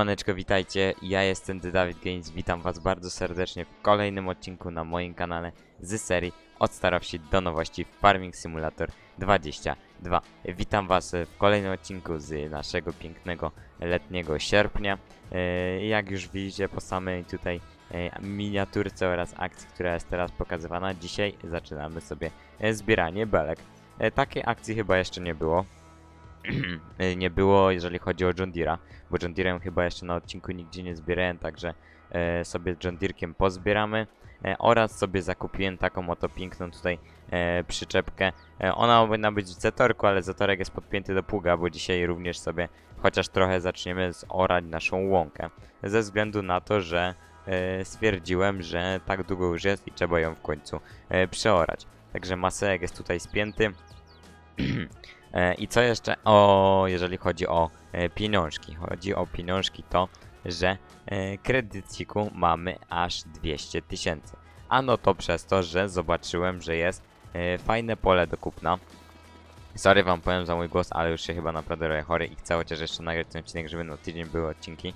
Siemaneczko, witajcie, ja jestem The David Games, witam was bardzo serdecznie w kolejnym odcinku na moim kanale z serii Od Stara Wsi do nowości Farming Simulator 22. Witam was w kolejnym odcinku z naszego pięknego letniego sierpnia. E, Jak już widzicie po samej tutaj e, miniaturce oraz akcji, która jest teraz pokazywana, dzisiaj zaczynamy sobie e, zbieranie belek. Takiej akcji chyba jeszcze nie było. nie było, jeżeli chodzi o John Deere'a, bo John Deere'em chyba jeszcze na odcinku nigdzie nie zbierałem, także e, sobie John Deere'kiem pozbieramy e, oraz sobie zakupiłem taką oto piękną tutaj e, przyczepkę. E, ona powinna być w Zetorku, ale Zetorek jest podpięty do pługa, bo dzisiaj również sobie chociaż trochę zaczniemy zorać naszą łąkę, ze względu na to, że e, stwierdziłem, że tak długo już jest i trzeba ją w końcu e, przeorać. Także masek jest tutaj spięty. E, I co jeszcze o, jeżeli chodzi o e, pieniążki? Chodzi o pieniążki to, że e, kredyciku mamy aż 200 tysięcy. Ano to przez to, że zobaczyłem, że jest fajne pole do kupna. Sorry wam powiem za mój głos, ale już się chyba naprawdę robię chory i chcę chociaż jeszcze nagrać ten odcinek, żeby no tydzień były odcinki.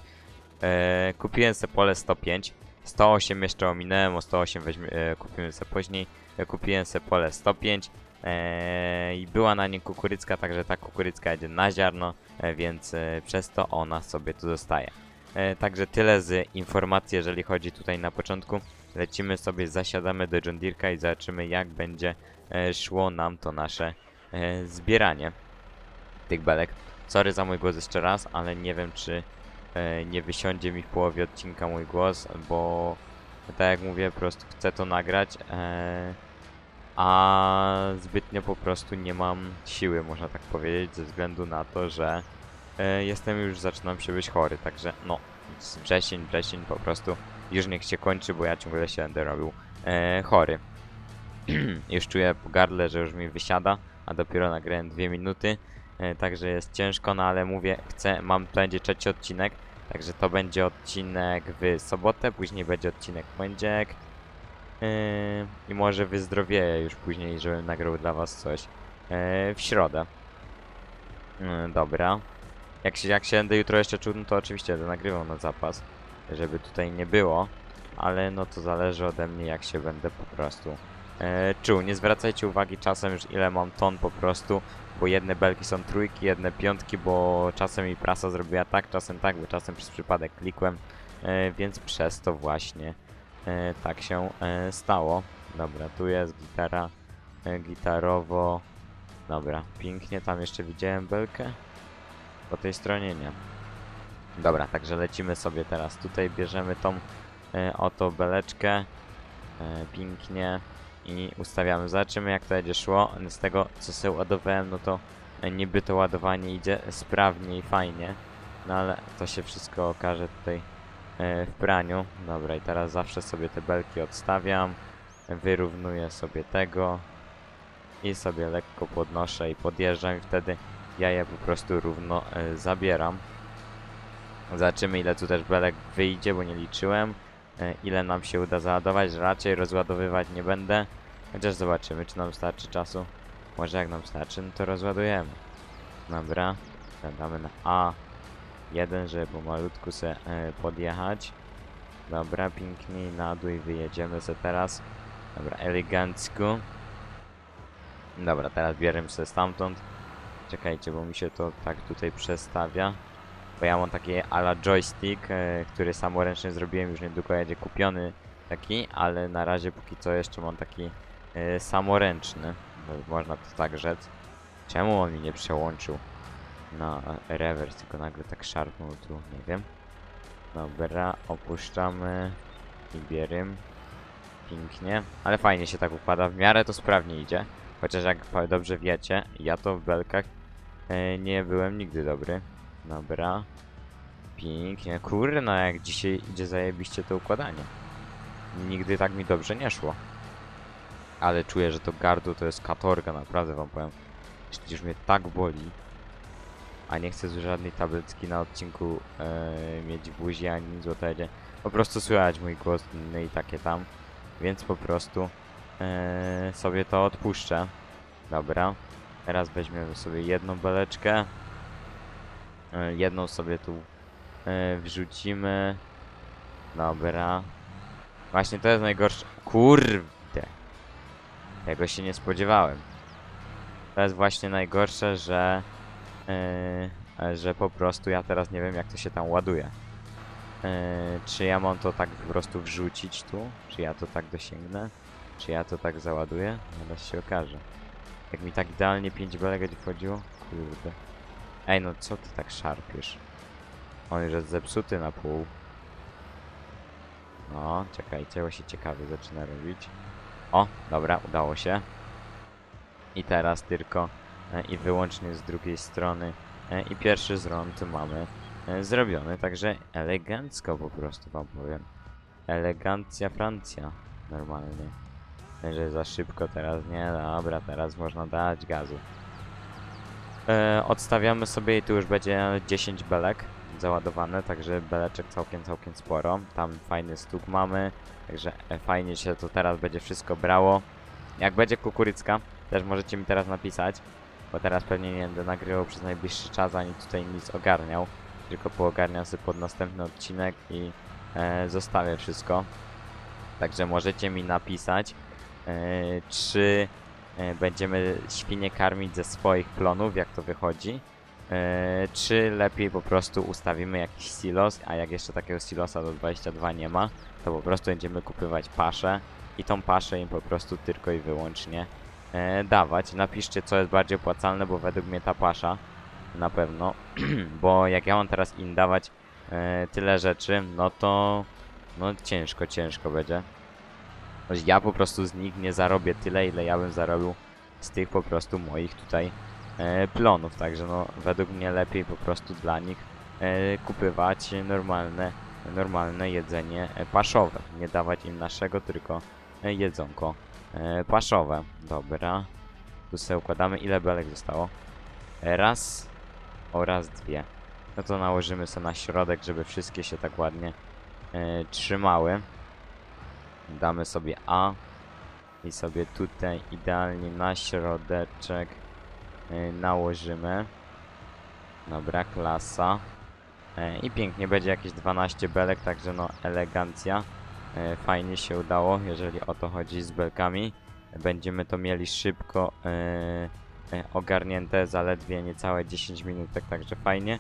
Kupiłem sobie pole 105. 108 jeszcze ominąłem, o 108 weźmie, kupimy sobie później. Kupiłem sobie pole 105. Eee, I była na nim kukurycka, także ta kukurycka jedzie na ziarno, e, więc e, przez to ona sobie tu zostaje. E, także tyle z informacji, jeżeli chodzi tutaj na początku. Lecimy sobie, zasiadamy do John Deere'ka i zobaczymy jak będzie e, szło nam to nasze zbieranie tych belek. Sorry za mój głos jeszcze raz, ale nie wiem czy nie wysiądzie mi w połowie odcinka mój głos, bo tak jak mówię, po prostu chcę to nagrać. E, a zbytnio po prostu nie mam siły, można tak powiedzieć, ze względu na to, że e, jestem już, zaczynam się być chory, także no, wrzesień, wrzesień po prostu już niech się kończy, bo ja ciągle się będę robił e, chory. już czuję po gardle, że już mi wysiada, a dopiero nagrałem dwie minuty, e, także jest ciężko, no ale mówię, chcę, mam, to będzie trzeci odcinek, także to będzie odcinek w sobotę, później będzie odcinek w poniedziałek, I może wyzdrowieję już później, żebym nagrał dla was coś yy, w środę. Yy, dobra. Jak się, jak się będę jutro jeszcze czuł, no to oczywiście będę nagrywał na zapas, żeby tutaj nie było. Ale no to zależy ode mnie, jak się będę po prostu yy, czuł. Nie zwracajcie uwagi czasem już ile mam ton po prostu, bo jedne belki są trójki, jedne piątki, bo czasem mi prasa zrobiła tak, czasem tak, bo czasem przez przypadek klikłem, yy, więc przez to właśnie tak się e, stało. Dobra, tu jest gitara, e, gitarowo. Dobra, pięknie, tam jeszcze widziałem belkę. Po tej stronie nie. Dobra, także lecimy sobie teraz. Tutaj bierzemy tą e, oto beleczkę. E, pięknie. I ustawiamy. Zobaczymy jak to będzie szło. Z tego co sobie ładowałem, no to e, niby to ładowanie idzie sprawnie i fajnie. No ale to się wszystko okaże tutaj e, w praniu. Dobra, i teraz zawsze sobie te belki odstawiam. Wyrównuję sobie tego. I sobie lekko podnoszę i podjeżdżam i wtedy ja je po prostu równo e, zabieram. Zobaczymy ile tu też belek wyjdzie, bo nie liczyłem. E, ile nam się uda załadować. Raczej rozładowywać nie będę. Chociaż zobaczymy czy nam starczy czasu. Może jak nam starczy, no to rozładujemy. Dobra. Damy na A jeden, żeby pomalutku se e, podjechać. Dobra, pięknie na dół i wyjedziemy se teraz. Dobra, elegancko. Dobra, teraz bierzemy se stamtąd. Czekajcie, bo mi się to tak tutaj przestawia. Bo ja mam taki ala joystick, e, który samoręcznie zrobiłem, już niedługo jedzie kupiony taki, ale na razie póki co jeszcze mam taki e, samoręczny. Można to tak rzec. Czemu on mi nie przełączył? Na rewers, tylko nagle tak szarpnął tu, nie wiem. Dobra, opuszczamy i bierym. Pięknie, ale fajnie się tak układa, w miarę to sprawnie idzie. Chociaż jak dobrze wiecie, ja to w belkach e, nie byłem nigdy dobry. Dobra. Pięknie, kurde, no jak dzisiaj idzie zajebiście to układanie. Nigdy tak mi dobrze nie szło. Ale czuję, że to gardło to jest katorga, naprawdę wam powiem. Przecież mnie tak boli a nie chcę z żadnej tabletki na odcinku e, mieć buzi ani nic o tedzie. Po prostu słychać mój głos no i takie tam, więc po prostu e, sobie to odpuszczę. Dobra, teraz weźmiemy sobie jedną beleczkę, e, jedną sobie tu e, wrzucimy. Dobra. Właśnie to jest najgorsze. Kurde. Tego się nie spodziewałem. To jest właśnie najgorsze, że... e, że po prostu ja teraz nie wiem jak to się tam ładuje. E, czy ja mam to tak po prostu wrzucić tu? Czy ja to tak dosięgnę? Czy ja to tak załaduję? Zaraz się okaże. Jak mi tak idealnie 5 belek będzie wchodziło? Kurde. Ej, no co ty tak szarpiesz? On już jest zepsuty na pół. No, czekajcie, bo się ciekawie zaczyna robić. O, dobra, udało się. I teraz tylko i wyłącznie z drugiej strony. E, I pierwszy zrond mamy e, zrobiony, także elegancko po prostu wam powiem. Elegancja Francja, normalnie. Że za szybko teraz nie, dobra, teraz można dać gazu. E, odstawiamy sobie i tu już będzie 10 belek załadowane, także beleczek całkiem, całkiem sporo. Tam fajny stuk mamy, także e, fajnie się to teraz będzie wszystko brało. Jak będzie kukurycka, też możecie mi teraz napisać, bo teraz pewnie nie będę nagrywał przez najbliższy czas, ani tutaj nic ogarniał, tylko poogarniam sobie pod następny odcinek i e, zostawię wszystko. Także możecie mi napisać, e, czy e, będziemy świnie karmić ze swoich plonów, jak to wychodzi. E, czy lepiej po prostu ustawimy jakiś silos, a jak jeszcze takiego silosa do 22 nie ma, to po prostu będziemy kupywać paszę i tą paszę im po prostu tylko i wyłącznie e, dawać. Napiszcie co jest bardziej opłacalne, bo według mnie ta pasza na pewno, bo jak ja mam teraz im dawać e, tyle rzeczy, no to no ciężko, ciężko będzie. Ja po prostu z nich nie zarobię tyle, ile ja bym zarobił z tych po prostu moich tutaj e, plonów, także no według mnie lepiej po prostu dla nich e, kupywać normalne, normalne jedzenie e, paszowe. Nie dawać im naszego, tylko jedzonko e, paszowe. Dobra. Tu sobie układamy. Ile belek zostało? Raz oraz dwie. No to nałożymy sobie na środek, żeby wszystkie się tak ładnie e, trzymały. Damy sobie A i sobie tutaj idealnie na środeczek e, nałożymy. Dobra, klasa. E, I pięknie będzie jakieś 12 belek, także no elegancja. E, Fajnie się udało, jeżeli o to chodzi z belkami. Będziemy to mieli szybko e, e, ogarnięte, zaledwie niecałe 10 minutek, także fajnie.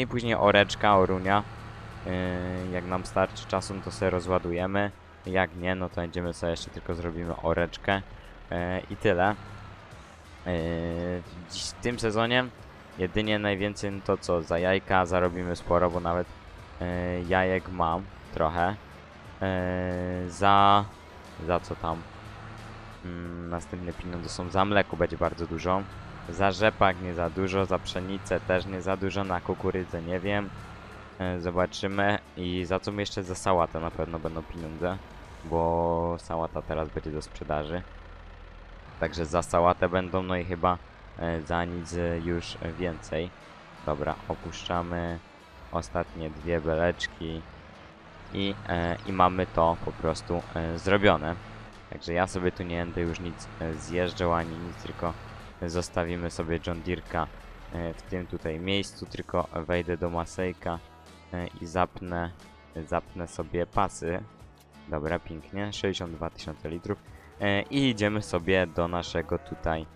I później oreczka, orunia. Jak nam starczy czasu, to sobie rozładujemy. Jak nie, no to będziemy sobie jeszcze tylko zrobimy oreczkę. I tyle. Dziś, w tym sezonie jedynie najwięcej to co, za jajka zarobimy sporo, bo nawet jajek mam trochę. E, za... za co tam? Mm, następne pieniądze są za mleko będzie bardzo dużo. Za rzepak nie za dużo, za pszenicę też nie za dużo, na kukurydzę nie wiem. E, zobaczymy. I za co jeszcze za sałatę na pewno będą pieniądze, bo sałata teraz będzie do sprzedaży. Także za sałatę będą, no i chyba e, za nic e, już więcej. Dobra, opuszczamy ostatnie dwie beleczki i, e, i mamy to po prostu e, zrobione. Także ja sobie tu nie będę już nic e, zjeżdżał ani nic, tylko zostawimy sobie John Deerka w tym tutaj miejscu, tylko wejdę do Masejka i zapnę, zapnę sobie pasy. Dobra, pięknie, 62 tysiące litrów. I idziemy sobie do naszego tutaj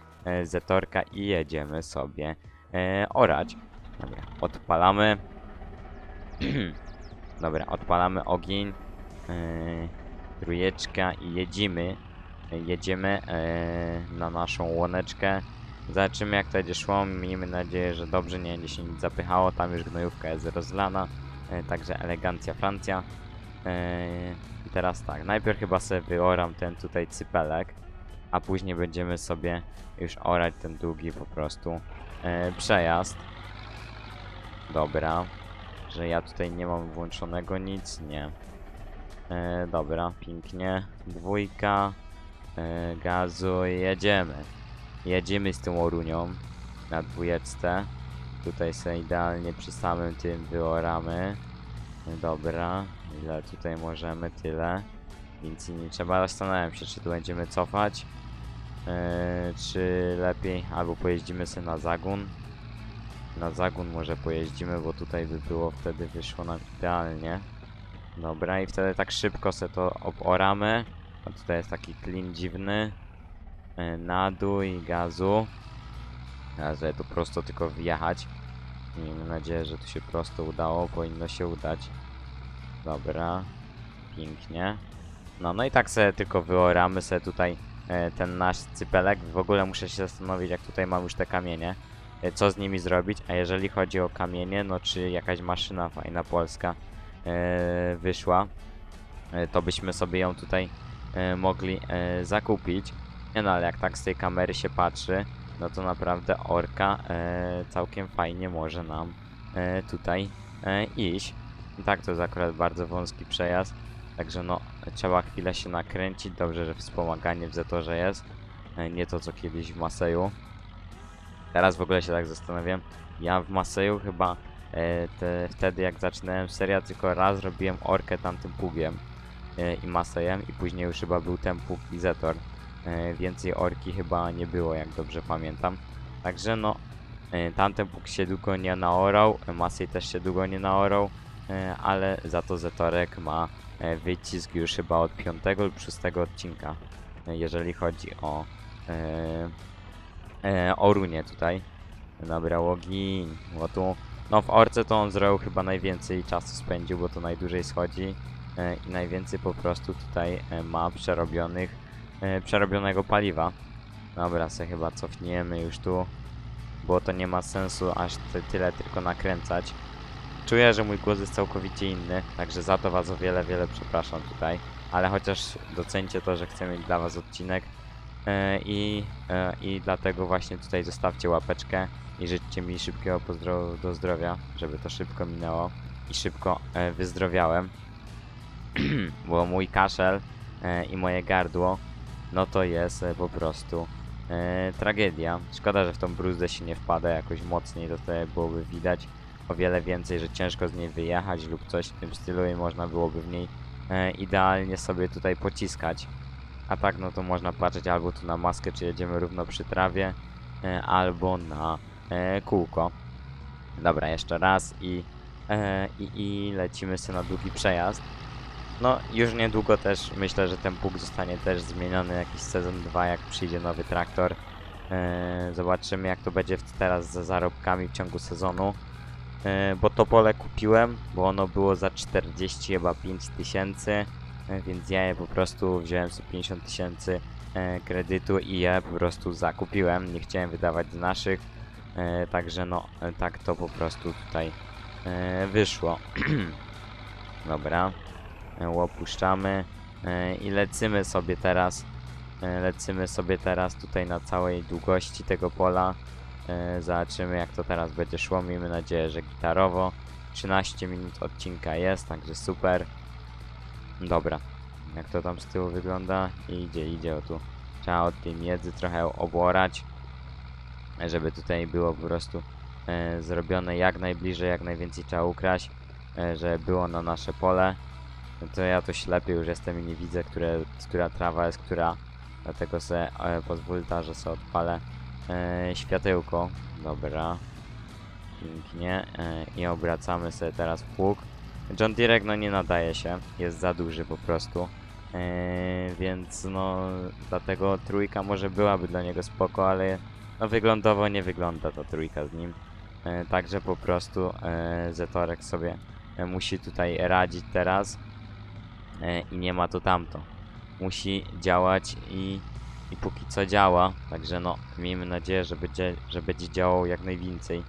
Zetorka i jedziemy sobie orać. Dobra, odpalamy. Dobra, odpalamy ogień. E, trójeczka i jedziemy. E, Jedziemy e, na naszą łoneczkę. Zobaczymy jak to będzie szło. Miejmy nadzieję, że dobrze nie będzie się nic zapychało. Tam już gnojówka jest rozlana. E, także elegancja Francja. E, I teraz tak, najpierw chyba sobie wyoram ten tutaj cypelek, a później będziemy sobie już orać ten długi po prostu e, przejazd. Dobra, że ja tutaj nie mam włączonego nic, nie. E, dobra, pięknie. Dwójka e, gazu, jedziemy. Jedziemy z tą orunią na dwójeczce. Tutaj sobie idealnie przy samym tym wyoramy. Dobra, ile tutaj możemy, tyle. Więc nie trzeba zastanawiam się, czy tu będziemy cofać. e, czy lepiej, albo pojeździmy sobie na zagun. Na zagun może pojeździmy, bo tutaj by było wtedy wyszło nam idealnie. Dobra, i wtedy tak szybko se to oboramy. A tutaj jest taki klin dziwny. E, Na dół i gazu. Teraz tu prosto tylko wjechać. Miejmy nadzieję, że tu się prosto udało. Powinno się udać. Dobra. Pięknie. No, no i tak sobie tylko wyoramy sobie tutaj e, ten nasz cypelek. W ogóle muszę się zastanowić, jak tutaj mam już te kamienie. E, Co z nimi zrobić? A jeżeli chodzi o kamienie, no czy jakaś maszyna fajna polska e, wyszła, e, to byśmy sobie ją tutaj mogli zakupić. No, ale jak tak z tej kamery się patrzy, no to naprawdę orka całkiem fajnie może nam tutaj iść. Tak to jest akurat bardzo wąski przejazd, także no trzeba chwilę się nakręcić. Dobrze, że wspomaganie w Zetorze jest, nie to co kiedyś w Maseju. Teraz w ogóle się tak zastanawiam, ja w Maseju chyba e, te, wtedy jak zaczynałem serię tylko raz robiłem orkę tamtym pługiem e, i Masejem i później już chyba był ten pług i Zetor. E, więcej orki chyba nie było, jak dobrze pamiętam. Także no, e, tamten pług się długo nie naorał, Masej też się długo nie naorał, e, ale za to Zetorek ma e, wycisk już chyba od 5 lub 6 odcinka, e, jeżeli chodzi o e, e, o runie tutaj. Ogień, bo tu, no w orce to on zrobił chyba najwięcej czasu spędził, bo to najdłużej schodzi e, i najwięcej po prostu tutaj e, ma przerobionych e, przerobionego paliwa. Dobra, se chyba cofniemy już tu, bo to nie ma sensu aż ty, tyle tylko nakręcać. Czuję, że mój głos jest całkowicie inny, także za to was o wiele, wiele przepraszam tutaj, ale chociaż docencie to, że chcę mieć dla was odcinek i, e, i dlatego właśnie tutaj zostawcie łapeczkę i życzcie mi szybkiego pozdro do zdrowia, żeby to szybko minęło i szybko e, wyzdrowiałem, bo mój kaszel e, i moje gardło no to jest e, po prostu e, tragedia. Szkoda, że w tą bruzdę się nie wpada jakoś mocniej, to tutaj byłoby widać o wiele więcej, że ciężko z niej wyjechać lub coś w tym stylu i można byłoby w niej e, idealnie sobie tutaj pociskać. A tak no to można patrzeć albo tu na maskę, czy jedziemy równo przy trawie, e, albo na e, kółko. Dobra, jeszcze raz i, e, i, i lecimy sobie na długi przejazd. No, już niedługo też myślę, że ten pług zostanie też zmieniony jakiś sezon 2, jak przyjdzie nowy traktor. Zobaczymy jak to będzie teraz ze zarobkami w ciągu sezonu. Bo to pole kupiłem, bo ono było za 40 chyba 5 tysięcy, więc ja je po prostu wziąłem sobie 50 tysięcy e, kredytu i je po prostu zakupiłem. Nie chciałem wydawać z naszych, e, także no e, tak to po prostu tutaj e, wyszło. Dobra. E, opuszczamy. E, i lecimy sobie teraz e, lecimy sobie teraz tutaj na całej długości tego pola. E, zobaczymy jak to teraz będzie szło. Miejmy nadzieję, że gitarowo. 13 minut odcinka jest, także super dobra jak to tam z tyłu wygląda idzie, idzie o tu trzeba od tej miedzy trochę obłorać e, żeby tutaj było po prostu e, zrobione jak najbliżej, jak najwięcej trzeba ukraść e, żeby było na nasze pole to ja to ślepy już jestem i nie widzę, które, która trawa jest która. Dlatego se e, pozwólta, że sobie odpalę e, światełko. Dobra. Pięknie. E, I obracamy sobie teraz pług. John Deere no nie nadaje się. Jest za duży po prostu. E, więc no dlatego trójka może byłaby dla niego spoko, ale no wyglądowo nie wygląda ta trójka z nim. E, także po prostu e, Zetorek sobie musi tutaj radzić teraz i nie ma to tamto. Musi działać i, i póki co działa, także no miejmy nadzieję, że będzie, że będzie działał jak najwięcej,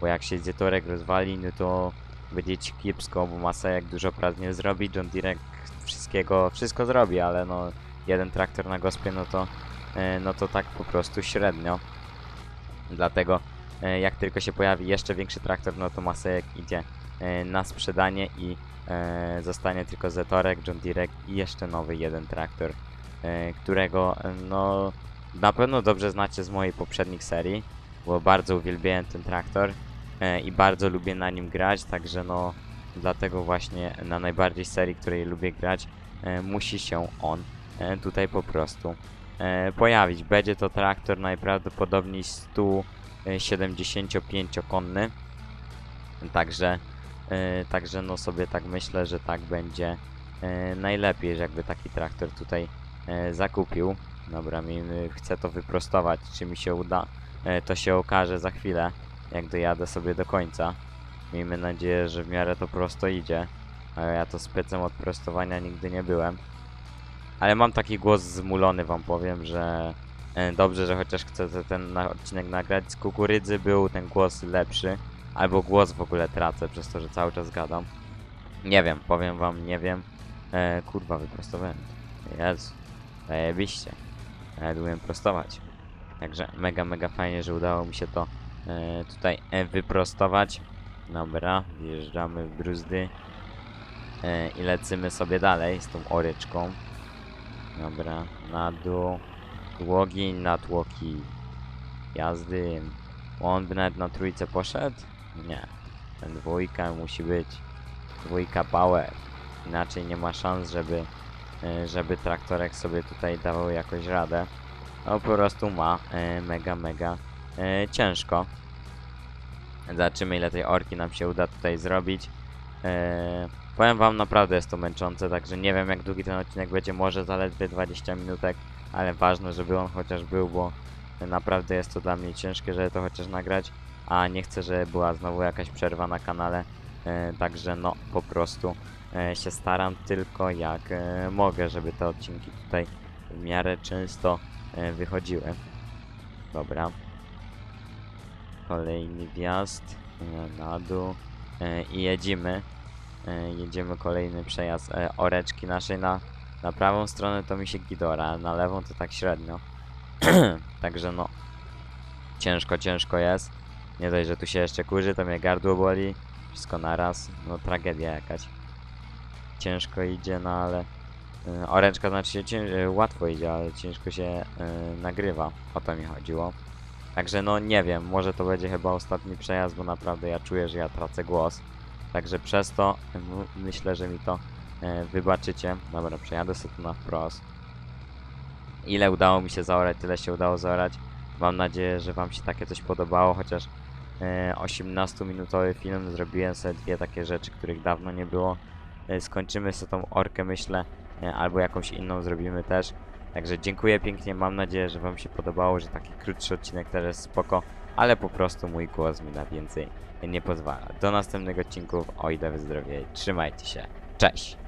bo jak się Zetorek rozwali, no to ci kiepsko, bo masa jak dużo prac nie zrobi, John Deere wszystkiego, wszystko zrobi, ale no jeden traktor na gospie, no to, e, no to tak po prostu średnio. Dlatego e, jak tylko się pojawi jeszcze większy traktor, no to Masejek idzie e, na sprzedanie i zostanie tylko Zetorek, John Deere i jeszcze nowy jeden traktor, którego no na pewno dobrze znacie z mojej poprzednich serii, bo bardzo uwielbiałem ten traktor i bardzo lubię na nim grać, także no dlatego właśnie na najbardziej serii, której lubię grać, e, musi się on e, tutaj po prostu e, pojawić. Będzie to traktor najprawdopodobniej 100 e, 75-konny. Także, e, także no sobie tak myślę, że tak będzie e, najlepiej, że jakby taki traktor tutaj e, zakupił. Dobra, miejmy, chcę to wyprostować, czy mi się uda. E, to się okaże za chwilę, jak dojadę sobie do końca. Miejmy nadzieję, że w miarę to prosto idzie. Ale ja to specem od prostowania nigdy nie byłem. Ale mam taki głos zmulony, wam powiem, że e, dobrze, że chociaż chcę te- ten odcinek nagrać z kukurydzy, był ten głos lepszy. Albo głos w ogóle tracę przez to, że cały czas gadam. Nie wiem, powiem wam, nie wiem. E, kurwa, wyprostowałem. Jezu, zajebiście. Nawet umiem prostować. Także mega, mega fajnie, że udało mi się to e, tutaj e, wyprostować. Dobra, wjeżdżamy w bruzdy. E, I lecimy sobie dalej z tą oryczką. Dobra, na dół. Tłogi na tłoki. Jazdy. On by nawet na trójce poszedł? Nie. Ten dwójka musi być. Dwójka power. Inaczej nie ma szans, żeby, e, żeby traktorek sobie tutaj dawał jakoś radę. No po prostu ma e, mega, mega e, ciężko. Zobaczymy ile tej orki nam się uda tutaj zrobić. E, powiem wam, naprawdę jest to męczące, także nie wiem jak długi ten odcinek będzie, może zaledwie 20 minutek, ale ważne, żeby on chociaż był, bo naprawdę jest to dla mnie ciężkie, żeby to chociaż nagrać, a nie chcę, żeby była znowu jakaś przerwa na kanale, e, także no po prostu e, się staram tylko jak mogę, żeby te odcinki tutaj w miarę często wychodziły. Dobra. Kolejny wjazd e, na dół e, i jedziemy. E, Jedziemy kolejny przejazd oreczki naszej na, na prawą stronę to mi się gidora, na lewą to tak średnio. Także no ciężko, ciężko jest. Nie dość, że tu się jeszcze kurzy, to mnie gardło boli. Wszystko naraz. No tragedia jakaś. Ciężko idzie, no ale oreczka znaczy się łatwo idzie, ale ciężko się e, nagrywa. O to mi chodziło. Także no nie wiem, może to będzie chyba ostatni przejazd, bo naprawdę ja czuję, że ja tracę głos. Także przez to myślę, że mi to e, wybaczycie. Dobra, przejadę sobie tu na wprost. Ile udało mi się zaorać, tyle się udało zaorać. Mam nadzieję, że Wam się takie coś podobało, chociaż e, 18-minutowy film zrobiłem sobie dwie takie rzeczy, których dawno nie było. E, skończymy sobie tą orkę, myślę, e, albo jakąś inną zrobimy też. Także dziękuję pięknie, mam nadzieję, że Wam się podobało, że taki krótszy odcinek też jest spoko, ale po prostu mój głos mi na więcej nie pozwala. Do następnego odcinków, o ile wy zdrowie, trzymajcie się, cześć!